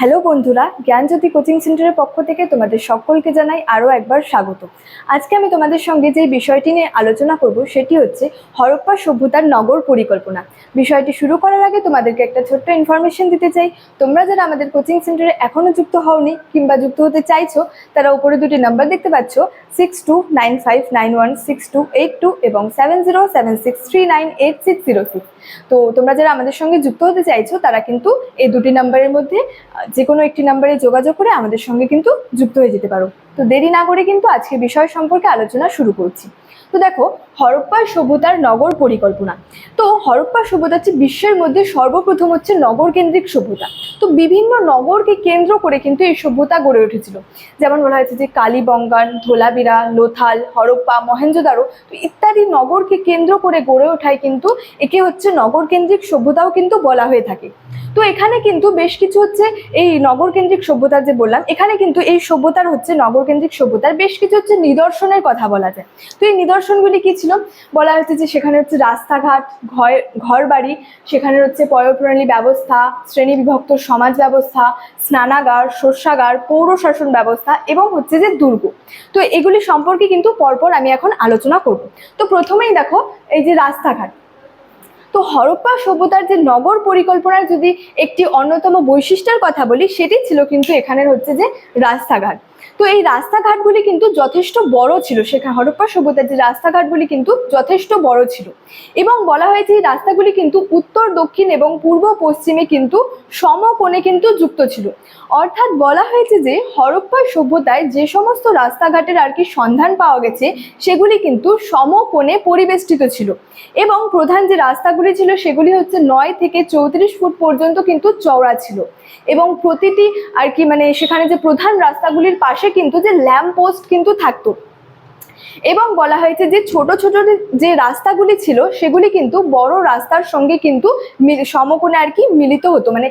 Hello বন্ধুরা, জ্ঞানজ্যোতি coaching সেন্টারের পক্ষ থেকে তোমাদের সকলকে জানাই আরও একবার স্বাগত। আজকে আমি তোমাদের সঙ্গে যে বিষয়টি নিয়ে আলোচনা করব সেটি হচ্ছে হরপ্পা সভ্যতার নগর পরিকল্পনা। বিষয়টি শুরু করার আগে তোমাদেরকে একটা ছোট্ট ইনফরমেশন দিতে চাই। তোমরা যারা আমাদের কোচিং সেন্টারে এখনও যুক্ত হওনি কিংবা যুক্ত হতে চাইছো, তারা উপরে দুটি নাম্বার দেখতে পাচ্ছ six two nine five nine one six two eight two এবং seven zero seven six three nine eight six zero six তো তোমরা যারা আমাদের সঙ্গে যুক্ত হতে চাইছো, তারা কিন্তু এই দুটি নাম্বারের মধ্যে যে কোনো একটি নাম্বারে যোগাযোগ করে আমাদের সঙ্গে কিন্তু যুক্ত হয়ে যেতে পারো। তো দেরি না করে কিন্তু আজকে বিষয় সম্পর্কে আলোচনা শুরু করছি। তো দেখো, হরপ্পা সভ্যতার নগর পরিকল্পনা। তো হরপ্পা সভ্যতা হচ্ছে বিশ্বের মধ্যে সর্বপ্রথম হচ্ছে নগর কেন্দ্রিক সভ্যতা। তো বিভিন্ন নগরকে কেন্দ্র করে কিন্তু এই সভ্যতা গড়ে উঠেছিল। যেমন বলা হয়েছে যে কালীবঙ্গান, ধোলাবিরা, লোথাল, হরপ্পা মহেঞ্জোদারো তো ইত্যাদি নগরকে কেন্দ্র করে গড়ে ওঠায় কিন্তু একে হচ্ছে নগর কেন্দ্রিক সভ্যতাও কিন্তু বলা হয়ে থাকে। তো এখানে কিন্তু বেশ কিছু হচ্ছে এই নগর কেন্দ্রিক সভ্যতা যে বললাম, এখানে কিন্তু এই সভ্যতার হচ্ছে নগর কেন্দ্রিক সভ্যতার বেশ কিছু হচ্ছে নিদর্শনের কথা বলা যায়। তো এই নিদর্শনগুলি কি ছিল? বলা হচ্ছে যে সেখানে হচ্ছে রাস্তাঘাট ঘর ঘর বাড়ি সেখানে হচ্ছে পয়ঃপ্রণালী ব্যবস্থা শ্রেণি বিভক্ত সমাজ ব্যবস্থা, স্নানাগার, শস্যাগার পৌর শাসন ব্যবস্থা এবং হচ্ছে যে দুর্গ। তো এগুলি সম্পর্কে কিন্তু পরপর আমি এখন আলোচনা করব। তো প্রথমেই দেখো এই যে রাস্তাঘাট। তো হরপ্পা সভ্যতার যে নগর পরিকল্পনার যদি একটি অন্যতম বৈশিষ্ট্যের কথা বলি, সেটি ছিল কিন্তু এখানের হচ্ছে যে রাস্তাঘাট। তো এই রাস্তাঘাটগুলি কিন্তু যথেষ্ট বড় ছিল। সেখানে হরপ্পা সভ্যতার যে রাস্তাঘাটগুলি কিন্তু যথেষ্ট বড় ছিল। এবং বলা হয়েছে এই রাস্তাগুলি কিন্তু উত্তর, দক্ষিণ এবং পূর্ব, পশ্চিমে কিন্তু সমকোণে কিন্তু যুক্ত ছিল। অর্থাৎ বলা হয়েছে যে হরপ্পা সভ্যতায় যে সমস্ত রাস্তাঘাটের আর কি সন্ধান পাওয়া গেছে, সেগুলি কিন্তু সমকোণে পরিবেষ্টিত ছিল। এবং প্রধান যে রাস্তাগুলি ছিল সেগুলি হচ্ছে নয় থেকে চৌত্রিশ ফুট পর্যন্ত কিন্তু চওড়া ছিল। এবং প্রতিটি আর কি মানে সেখানে যে প্রধান রাস্তাগুলির পাশে কিন্তু যে ল্যাম্প পোস্ট কিন্তু থাকতো। এবং বলা হয়েছে যে ছোট ছোট যে রাস্তাগুলি ছিল সেগুলি কিন্তু বড় রাস্তার সঙ্গে কিন্তু সমকোণে আর কি মিলিত হতো। মানে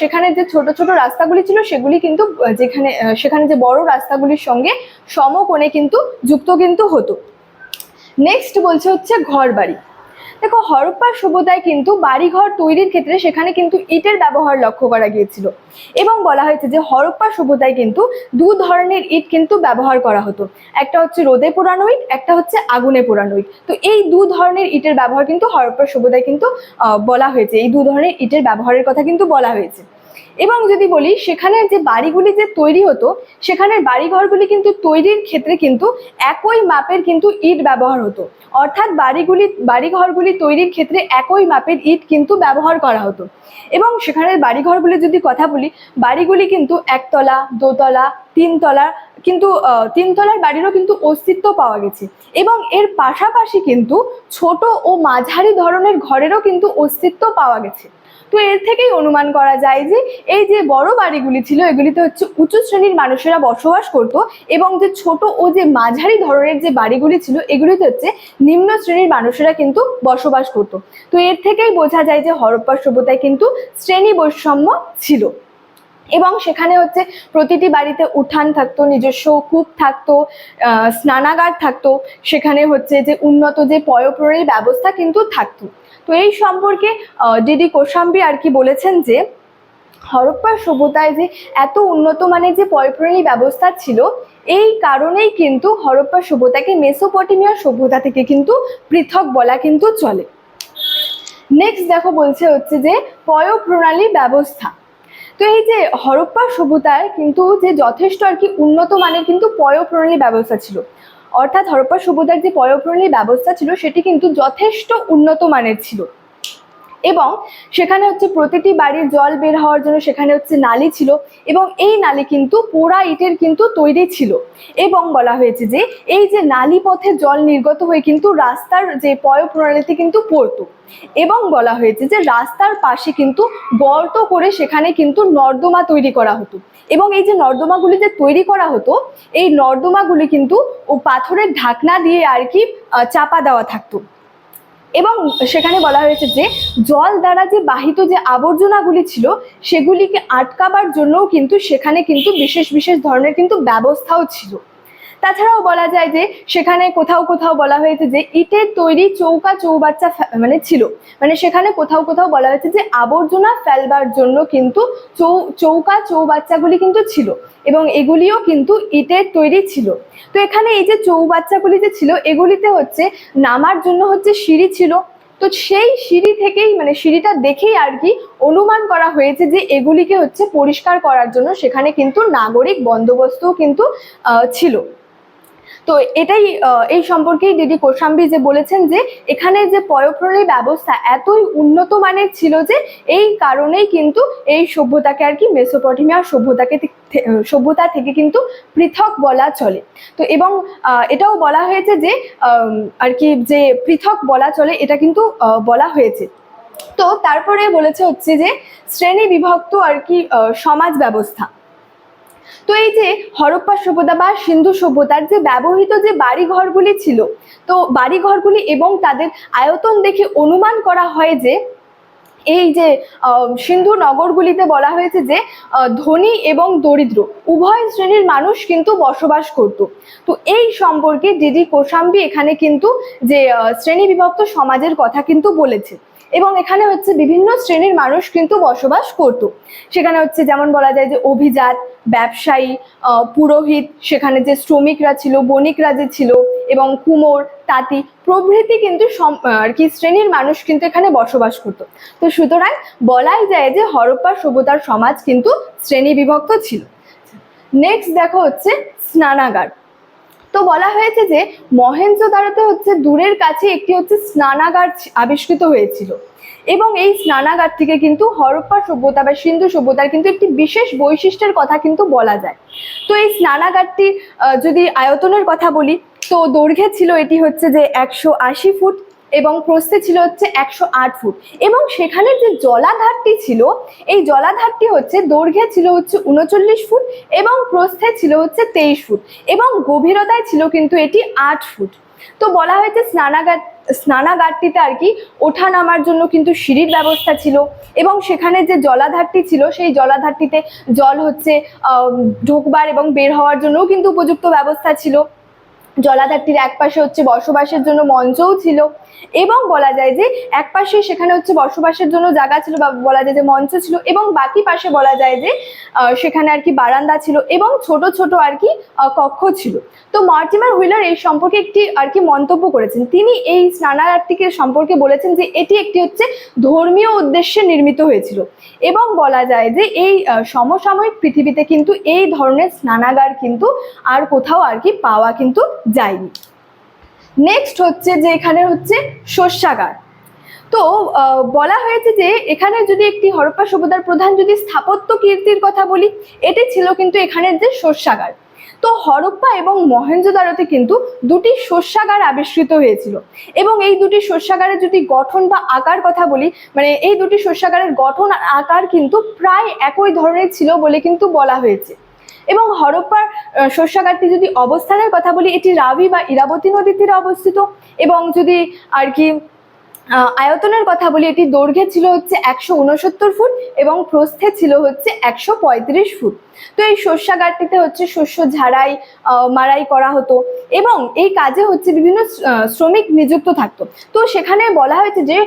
সেখানে যে ছোট ছোট রাস্তাগুলি ছিল সেগুলি কিন্তু যেখানে সেখানে যে বড় রাস্তাগুলির সঙ্গে সমকোণে কিন্তু যুক্ত কিন্তু হতো। নেক্সট বলছে হচ্ছে ঘর বাড়ি দেখো, হরপ্পা সভ্যতায় কিন্তু বাড়িঘর তৈরির ক্ষেত্রে সেখানে কিন্তু ইটের ব্যবহার লক্ষ্য করা গিয়েছিল। এবং বলা হয়েছে যে, হরপ্পা সভ্যতায় কিন্তু দু ধরনের ইট কিন্তু ব্যবহার করা হতো। একটা হচ্ছে রোদে পোড়ানো ইট, একটা হচ্ছে আগুনে পোড়ানো ইট। তো এই দু ধরনের ইটের ব্যবহার কিন্তু হরপ্পা সভ্যতায় কিন্তু বলা হয়েছে। এই দু ধরনের ইটের ব্যবহারের কথা কিন্তু বলা হয়েছে। এবং যদি বলি, সেখানে যে বাড়িগুলি যে তৈরি হতো, সেখানের বাড়িঘরগুলি কিন্তু তৈরির ক্ষেত্রে কিন্তু একই মাপের কিন্তু ইট ব্যবহার হতো। অর্থাৎ বাড়িগুলি, বাড়িঘরগুলি তৈরির ক্ষেত্রে একই মাপের ইট কিন্তু ব্যবহার করা হতো। এবং সেখানের বাড়িঘরগুলি যদি কথা বলি, বাড়িগুলি কিন্তু একতলা, দোতলা, তিনতলা কিন্তু তিনতলার বাড়িরও কিন্তু অস্তিত্ব পাওয়া গেছে। এবং এর পাশাপাশি কিন্তু ছোট ও মাঝারি ধরনের ঘরেরও কিন্তু অস্তিত্ব পাওয়া গেছে। তো এর থেকেই অনুমান করা যায় যে, এই যে বড় বাড়িগুলি ছিল, এগুলিতে হচ্ছে উঁচু শ্রেণির মানুষেরা বসবাস করত এবং যে ছোট ও যে মাঝারি ধরনের যে বাড়িগুলি ছিল, এগুলিতে হচ্ছে নিম্ন শ্রেণির মানুষেরা কিন্তু বসবাস করত। তো এর থেকেই বোঝা যায় যে হরপ্পা সভ্যতায় কিন্তু শ্রেণি বৈষম্য ছিল। এবং সেখানে হচ্ছে প্রতিটি বাড়িতে উঠান থাকতো, নিজস্ব কূপ থাকতো স্নানাগার থাকতো, সেখানে হচ্ছে যে উন্নত যে পয়ঃপ্রণালী ব্যবস্থা কিন্তু থাকতো। তো এই সম্পর্কে ডিডি কোশাম্বি আর কি বলেছেন যে, হরপ্পা সভ্যতায় যে এত উন্নত মানের যে পয়ঃপ্রণালী ব্যবস্থা ছিল, এই কারণেই কিন্তু হরপ্পা সভ্যতাকে মেসোপটেমিয়া সভ্যতা থেকে কিন্তু পৃথক বলা কিন্তু চলে। নেক্সট দেখো বলছে হচ্ছে যে পয়ঃপ্রণালী ব্যবস্থা। তো এই যে হরপ্পা সভ্যতায় কিন্তু যে যথেষ্ট আর কি উন্নত মানের কিন্তু পয়ঃপ্রণালী ব্যবস্থা ছিল। অর্থাৎ হরপ্পা সভ্যতার যে পয়ঃপ্রণালী ব্যবস্থা ছিল, সেটি কিন্তু যথেষ্ট উন্নত মানের ছিল। এবং সেখানে হচ্ছে প্রতিটি বাড়ির জল বের হওয়ার জন্য সেখানে হচ্ছে নালি ছিল এবং এই নালি কিন্তু পোড়া ইটের কিন্তু তৈরি ছিল। এবং বলা হয়েছে যে এই যে নালি পথে জল নির্গত হয়ে কিন্তু রাস্তার যে পয় প্রণালীতে কিন্তু পড়তো। এবং বলা হয়েছে যে রাস্তার পাশে কিন্তু গর্ত করে সেখানে কিন্তু নর্দমা তৈরি করা হতো। এবং এই যে নর্দমাগুলি যে তৈরি করা হতো, এই নর্দমাগুলি কিন্তু পাথরের ঢাকনা দিয়ে আর কি চাপা দেওয়া থাকতো। এবং সেখানে বলা হয়েছে যে জল দ্বারা যে বাহিত যে আবর্জনাগুলি ছিল, সেগুলিকে আটকাবার জন্যও কিন্তু সেখানে কিন্তু বিশেষ বিশেষ ধরনের কিন্তু ব্যবস্থাও ছিল। তাছাড়াও বলা যায় যে সেখানে কোথাও কোথাও বলা হয়েছে যে ইটের তৈরি চৌকা চৌবাচ্চা মানে ছিল। মানে সেখানে কোথাও কোথাও বলা হয়েছে যে আবর্জনা ফেলবার জন্য কিন্তু চৌ চৌকা চৌবাচ্চাগুলি কিন্তু ছিল এবং এগুলিও কিন্তু ইটের তৈরি ছিল। তো এখানে এই যে চৌবাচ্চাগুলি যে ছিল, এগুলিতে হচ্ছে নামার জন্য হচ্ছে সিঁড়ি ছিল। তো সেই সিঁড়ি থেকেই মানে সিঁড়িটা দেখেই আর কি অনুমান করা হয়েছে যে এগুলিকে হচ্ছে পরিষ্কার করার জন্য সেখানে কিন্তু নাগরিক বন্দোবস্তও কিন্তু ছিল। তো এটাই এই সম্পর্কেই দিদি কোশাম্বি যে বলেছেন যে এখানে যে পয়ঃপ্রণালী ব্যবস্থা এতই উন্নত মানের ছিল যে এই কারণেই কিন্তু এই সভ্যতাকে আর কি মেসোপটেমিয়া সভ্যতাকে সভ্যতা থেকে কিন্তু পৃথক বলা চলে। তো এবং এটাও বলা হয়েছে যে আর কি যে পৃথক বলা চলে এটা কিন্তু বলা হয়েছে। তো তারপরে বলেছে হচ্ছে যে শ্রেণি বিভক্ত আর কি সমাজ ব্যবস্থা। তো এই যে হরপ্পা সভ্যতা বা সিন্ধু সভ্যতার যে ব্যবহৃত যে বাড়িঘরগুলি ছিল, তো বাড়ি ঘরগুলি এবং তাদের আয়তন দেখে অনুমান করা হয় যে, এই যে সিন্ধু নগরগুলিতে বলা হয়েছে যে ধনী এবং দরিদ্র, উভয় শ্রেণির মানুষ কিন্তু বসবাস করত। তো এই সম্পর্কে ডিডি কোশাম্বি এখানে কিন্তু যে শ্রেণি বিভক্ত সমাজের কথা কিন্তু বলেছে। এবং এখানে হচ্ছে বিভিন্ন শ্রেণির মানুষ কিন্তু বসবাস করত। সেখানে হচ্ছে যেমন বলা যায় যে অভিজাত, ব্যবসায়ী পুরোহিত, সেখানে যে শ্রমিকরা ছিল, বণিকরা যে ছিল এবং কুমোর, তাঁতি প্রভৃতি কিন্তু আর কি শ্রেণির মানুষ কিন্তু এখানে বসবাস করত। তো সুতরাং বলাই যায় যে হরপ্পা সভ্যতার সমাজ কিন্তু শ্রেণি বিভক্ত ছিল নেক্সট দেখো হচ্ছে স্নানাগার। তো বলা হয়েছে যে মহেঞ্জোদারোতে হচ্ছে দূরের কাছে একটি হচ্ছে স্নানাগার আবিষ্কৃত হয়েছিল। এবং এই স্নানাগার থেকে কিন্তু হরপ্পা সভ্যতা বা সিন্ধু সভ্যতার কিন্তু একটি বিশেষ বৈশিষ্ট্যের কথা কিন্তু বলা যায়। তো এই স্নানাগারটি যদি আয়তনের কথা বলি, তো দৈর্ঘ্যে ছিল এটি হচ্ছে যে একশো আশি ফুট এবং প্রস্থে ছিল হচ্ছে একশো আট ফুট। এবং সেখানে যে জলাধারটি ছিল, এই জলাধারটি হচ্ছে দৈর্ঘ্যে ছিল হচ্ছে উনচল্লিশ ফুট এবং প্রস্থে ছিল হচ্ছে তেইশ ফুট এবং গভীরতায় ছিল কিন্তু এটি আট ফুট। তো বলা হয়েছে স্নানাগার, স্নানাগারটিতে আর কি ওঠা নামার জন্য কিন্তু সিঁড়ির ব্যবস্থা ছিল এবং সেখানে যে জলাধারটি ছিল, সেই জলাধারটিতে জল হচ্ছে ঢোকবার এবং বের হওয়ার জন্যও কিন্তু উপযুক্ত ব্যবস্থা ছিল। জলাধারটির এক পাশে হচ্ছে বসবাসের জন্য মঞ্চও ছিল। এবং বলা যায় যে এক পাশে সেখানে হচ্ছে বসবাসের জন্য জায়গা ছিল বা বলা যায় যে মঞ্চ ছিল এবং বাকি পাশে বলা যায় যে সেখানে আর কি বারান্দা ছিল এবং ছোট ছোট আর কি কক্ষ ছিল। তো মার্টিমার হুইলার এই সম্পর্কে একটি আর কি মন্তব্য করেছেন। তিনি এই স্নানাগারটিকে সম্পর্কে বলেছেন যে এটি একটি হচ্ছে ধর্মীয় উদ্দেশ্যে নির্মিত হয়েছিল এবং বলা যায় যে এই সমসাময়িক পৃথিবীতে কিন্তু এই ধরনের স্নানাগার কিন্তু আর কোথাও আর কি পাওয়া কিন্তু যায়নি। নেক্সট হচ্ছে যে এখানে হচ্ছে শস্যাগার তো বলা হয়েছে যে এখানে যদি একটি হরপ্পা সভ্যতার প্রধান যদি স্থাপত্য কীর্তির কথা বলি, এটি ছিল কিন্তু এখানের যে শস্যাগার তো হরপ্পা এবং মহেঞ্জোদারোতে কিন্তু দুটি শস্যাগার আবিষ্কৃত হয়েছিল। এবং এই দুটি শস্যাগারের যদি গঠন বা আকার কথা বলি মানে এই দুটি শস্যাগারের গঠন আর আকার কিন্তু প্রায় একই ধরনের ছিল বলে কিন্তু বলা হয়েছে। এবং হরপ্পার শস্যাগারটি যদি অবস্থানের কথা বলি, এটি রাবি বা ইরাবতী নদীর তীরে অবস্থিত এবং যদি আর কি আয়তনের কথা বলি এটি দৈর্ঘ্যে ছিল হচ্ছে একশো উনসত্তর ফুট এবং প্রস্থে ছিল হচ্ছে একশো পঁয়ত্রিশ ফুট। তো এই শস্যাগারটিতে হচ্ছে শস্য ঝাড়াই মাড়াই করা হতো এবং এই কাজে হচ্ছে বিভিন্ন শ্রমিক নিযুক্ত থাকতো। তো সেখানে বলা হয়েছে যে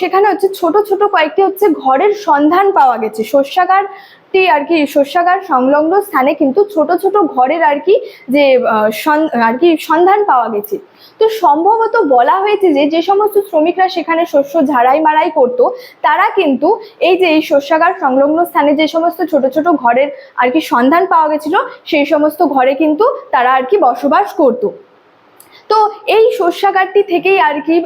সেখানে হচ্ছে ছোট ছোট কয়েকটি হচ্ছে ঘরের সন্ধান পাওয়া গেছে। শস্যাগারটি আর কি, শস্যাগার সংলগ্ন স্থানে কিন্তু ছোট ছোট ঘরের আর কি যে আর কি সন্ধান পাওয়া গেছে। তো সম্ভবত বলা হয়েছে যে যে সমস্ত শ্রমিকরা সেখানে শস্য ঝাড়াই মারাই করতো, তারা কিন্তু এই যে এই শস্যাগার সংলগ্ন স্থানে যে সমস্ত ছোট ছোট ঘরের আর কি সন্ধান পাওয়া গেছিল, সেই সমস্ত ঘরে কিন্তু তারা আর কি বসবাস করতো। তো এই শস্যাগারটি থেকেই আর কি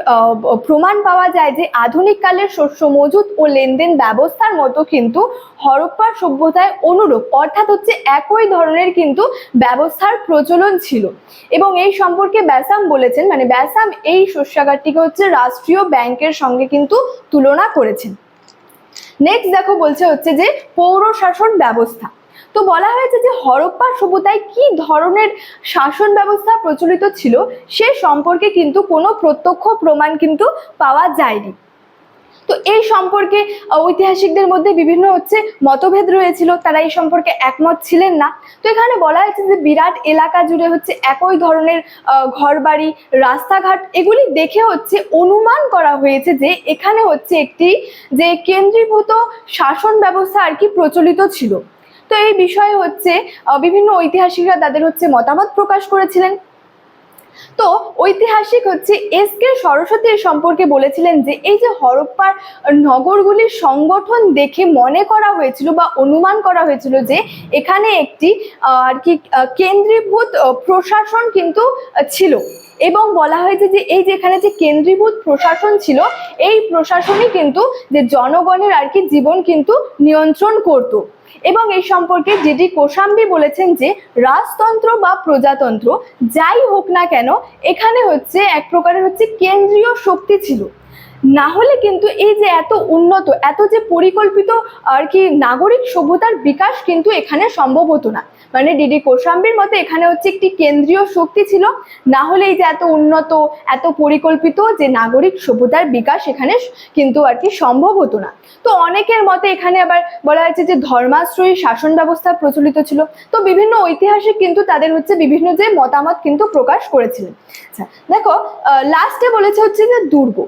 প্রমাণ পাওয়া যায় যে আধুনিক কালের শস্য মজুত ও লেনদেন ব্যবস্থার মতো কিন্তু হরপ্পার সভ্যতায় অনুরূপ, অর্থাৎ হচ্ছে একই ধরনের কিন্তু ব্যবস্থার প্রচলন ছিল। এবং এই সম্পর্কে ব্যাসাম বলেছেন মানে ব্যাসাম এই শস্যাগারটিকে হচ্ছে রাষ্ট্রীয় ব্যাংকের সঙ্গে কিন্তু তুলনা করেছেন। নেক্সট দেখো বলছে হচ্ছে যে পৌর শাসন ব্যবস্থা। তো বলা হয়েছে যে হরপ্পা সভ্যতায় কি ধরনের শাসন ব্যবস্থা প্রচলিত ছিল সে সম্পর্কে কিন্তু কোনো প্রত্যক্ষ প্রমাণ কিন্তু পাওয়া যায়নি। তো এই সম্পর্কে ঐতিহাসিকদের মধ্যে বিভিন্ন হচ্ছে মতভেদ রয়েছিল, তারা এই সম্পর্কে একমত ছিলেন না। তো এখানে বলা হয়েছে যে বিরাট এলাকা জুড়ে হচ্ছে একই ধরনের ঘরবাড়ি, রাস্তাঘাট, এগুলি দেখে হচ্ছে অনুমান করা হয়েছে যে এখানে হচ্ছে একটি, যে কেন্দ্রীভূত শাসন ব্যবস্থা আর কি প্রচলিত ছিল। তো এই বিষয়ে হচ্ছে বিভিন্ন ঐতিহাসিকরা তাদের হচ্ছে মতামত প্রকাশ করেছিলেন। তো ঐতিহাসিক হচ্ছে এস কে সরস্বতী সম্পর্কে বলেছিলেন যে, এই যে হরপ্পার নগরগুলির সংগঠন দেখে মনে করা হয়েছিল বা অনুমান করা হয়েছিল যে, এখানে একটি আর কি কেন্দ্রীভূত প্রশাসন কিন্তু ছিল। এবং বলা হয়েছে যে, এই যেখানে যে কেন্দ্রীভূত প্রশাসন ছিল, এই প্রশাসনই কিন্তু যে জনগণের আর কি জীবন কিন্তু নিয়ন্ত্রণ করতো। এবং এই সম্পর্কে ডিডি কোশাম্বি বলেছেন যে রাজতন্ত্র বা প্রজাতন্ত্র যাই হোক না কেন, এখানে হচ্ছে এক প্রকারের হচ্ছে কেন্দ্রীয় শক্তি ছিল। না হলে কিন্তু এই যে এত উন্নত, এত যে পরিকল্পিত আর কি নাগরিক সভ্যতার বিকাশ কিন্তু এখানে সম্ভব হতো না। মানে ডিডি কোশাম্বির মতে এখানে হচ্ছে একটি কেন্দ্রীয় শক্তি ছিল। না হলে এই যে এত উন্নত, এত পরিকল্পিত যে নাগরিক সভ্যতার বিকাশ এখানে কিন্তু আর কি সম্ভব হতো না। তো অনেকের মতে এখানে আবার বলা হয়েছে যে ধর্মাশ্রয়ী শাসন ব্যবস্থা প্রচলিত ছিল। তো বিভিন্ন ঐতিহাসিক কিন্তু তাদের হচ্ছে বিভিন্ন যে মতামত কিন্তু প্রকাশ করেছিলেন। আচ্ছা দেখো লাস্টে বলেছে হচ্ছে যে দুর্গ।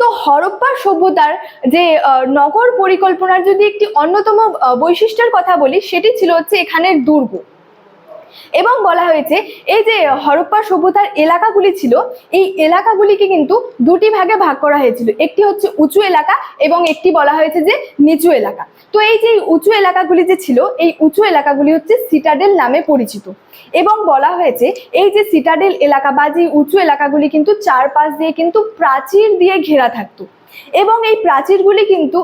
তো হরপ্পা সভ্যতার যে নগর পরিকল্পনার যদি একটি অন্যতম বৈশিষ্ট্যের কথা বলি, সেটি ছিল হচ্ছে এখানের দুর্গ। এবং বলা হয়েছে, এই যে হরপ্পা সভ্যতার এলাকাগুলি ছিল, এই এলাকাগুলিকে কিন্তু দুটি ভাগে ভাগ করা হয়েছিল। একটি হচ্ছে উঁচু এলাকা এবং একটি বলা হয়েছে যে নিচু এলাকা। তো এই যে উঁচু এলাকাগুলি যে ছিল, এই উঁচু এলাকাগুলি হচ্ছে সিটাডেল নামে পরিচিত। এবং বলা হয়েছে, এই যে সিটাডেল এলাকা বা যে উঁচু এলাকাগুলি কিন্তু চারপাশ দিয়ে কিন্তু প্রাচীর দিয়ে ঘেরা থাকতো। এবং এই প্রাচীরগুলি কিন্তু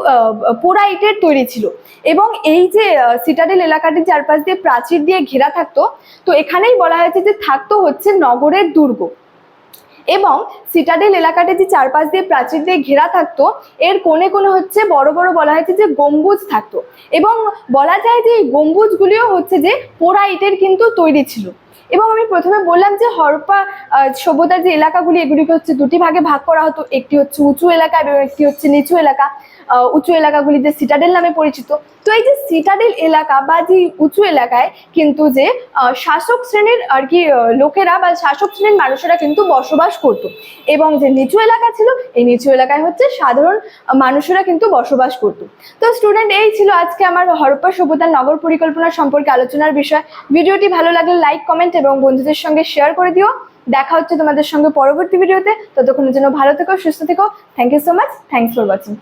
পোড়া ইটের তৈরি ছিল। এবং এই যে সিটাডেল এলাকাটির চারপাশ দিয়ে প্রাচীর দিয়ে ঘেরা থাকতো, তো এখানেই বলা হয়েছে যে থাকতো হচ্ছে নগরের দুর্গ। এবং সিটাডেল এলাকাটি যে চারপাশ দিয়ে প্রাচীর দিয়ে ঘেরা থাকতো, এর কোণে কোণে হচ্ছে বড় বড় বলা হয়েছে যে গম্বুজ থাকতো। এবং বলা যায় যে এই গম্বুজগুলিও হচ্ছে যে পোড়া ইটের কিন্তু তৈরি ছিল। এবং আমি প্রথমে বললাম যে হরপ্পা সভ্যতার যে এলাকাগুলি, এগুলিকে হচ্ছে দুটি ভাগে ভাগ করা হতো। একটি হচ্ছে উঁচু এলাকা এবং একটি হচ্ছে নিচু এলাকা। উঁচু এলাকাগুলি যে সিটাডেল নামে পরিচিত। তো এই যে সিটাডেল এলাকা বা যে উঁচু এলাকায় কিন্তু যে শাসক শ্রেণির আর কি লোকেরা বা শাসক শ্রেণির মানুষেরা কিন্তু বসবাস করত। এবং যে নিচু এলাকা ছিল, এই নিচু এলাকায় হচ্ছে সাধারণ মানুষেরা কিন্তু বসবাস করত। তো স্টুডেন্ট এই ছিল আজকে আমার হরপ্পা সভ্যতার নগর পরিকল্পনা সম্পর্কে আলোচনার বিষয়। ভিডিওটি ভালো লাগলে লাইক কমেন্ট এবং বন্ধুদের সঙ্গে শেয়ার করে দিও। দেখা হচ্ছে তোমাদের সঙ্গে পরবর্তী ভিডিওতে ততক্ষণের জন্য ভালো থেকো, সুস্থ থেকো। Thank you so much thanks for watching